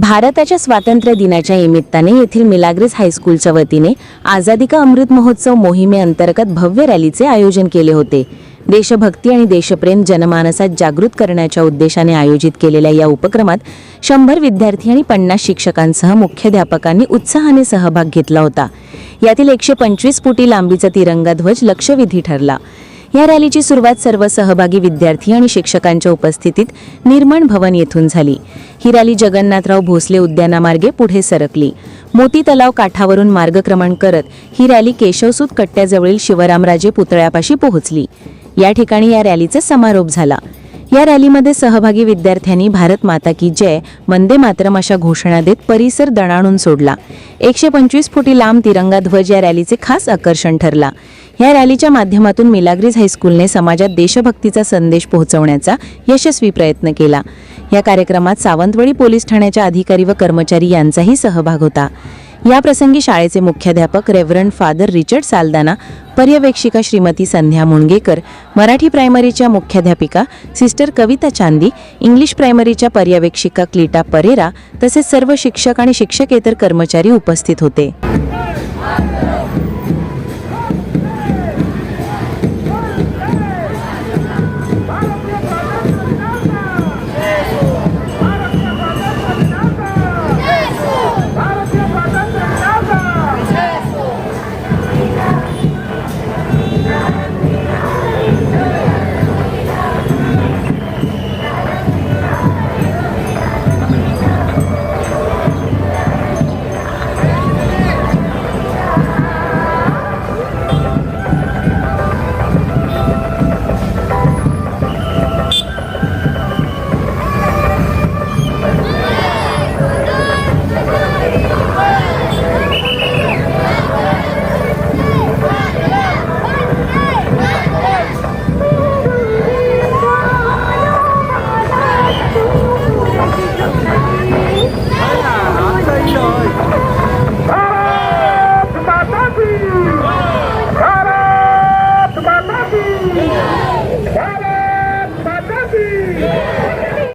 भारताच्या स्वातंत्र्य दिनाच्या निमित्ताने येथील मिलाग्रेस हायस्कूलच्या वतीने आझादी का अमृत महोत्सव मोहिमेअंतर्गत भव्य रॅलीचे आयोजन केले होते. देशभक्ती आणि देशप्रेम जनमानसात जागृत करण्याच्या उद्देशाने आयोजित केलेल्या या उपक्रमात शंभर विद्यार्थी आणि पन्नास शिक्षकांसह मुख्याध्यापकांनी उत्साहाने सहभाग घेतला होता. यातील एकशे पंचवीस फुटी लांबीचा तिरंगा ध्वज लक्षवेधी ठरला. या रॅलीची सुरुवात सर्व सहभागी विद्यार्थी आणि शिक्षकांच्या उपस्थितीत निर्मण भवन येथून झाली. ही रॅली जगन्नाथराव भोसले उद्यानामार्गे पुढे सरकली. मोती तलाव काठावरून मार्गक्रमण करत ही रॅली केशवसूत कट्ट्याजवळील शिवरामराजे पुतळ्यापाशी पोहोचली. या ठिकाणी या रॅलीचा समारोप झाला. या रॅलीमध्ये सहभागी विद्यार्थ्यांनी भारत माता की जय वंदे मातरम अशा घोषणा देत परिसर दणाणून सोडला. एकशे पंचवीस फुटी लांब तिरंगा ध्वज या रॅलीचे खास आकर्षण ठरला. या रॅलीच्या माध्यमातून मिलाग्रिस हायस्कूलने समाजात देशभक्तीचा संदेश पोहोचवण्याचा यशस्वी प्रयत्न केला. या कार्यक्रमात सावंतवाडी पोलीस ठाण्याच्या अधिकारी व कर्मचारी यांचाही सहभाग होता. या प्रसंगी शाळेचे मुख्याध्यापक रेव्हरंड फादर रिचर्ड सालदाना पर्यवेक्षिका श्रीमती संध्या मुणगेकर मराठी प्रायमरीच्या मुख्याध्यापिका सिस्टर कविता चांदी इंग्लिश प्रायमरीच्या पर्यवेक्षिका क्लिटा परेरा तसेच सर्व शिक्षक आणि शिक्षकेतर कर्मचारी उपस्थित होते.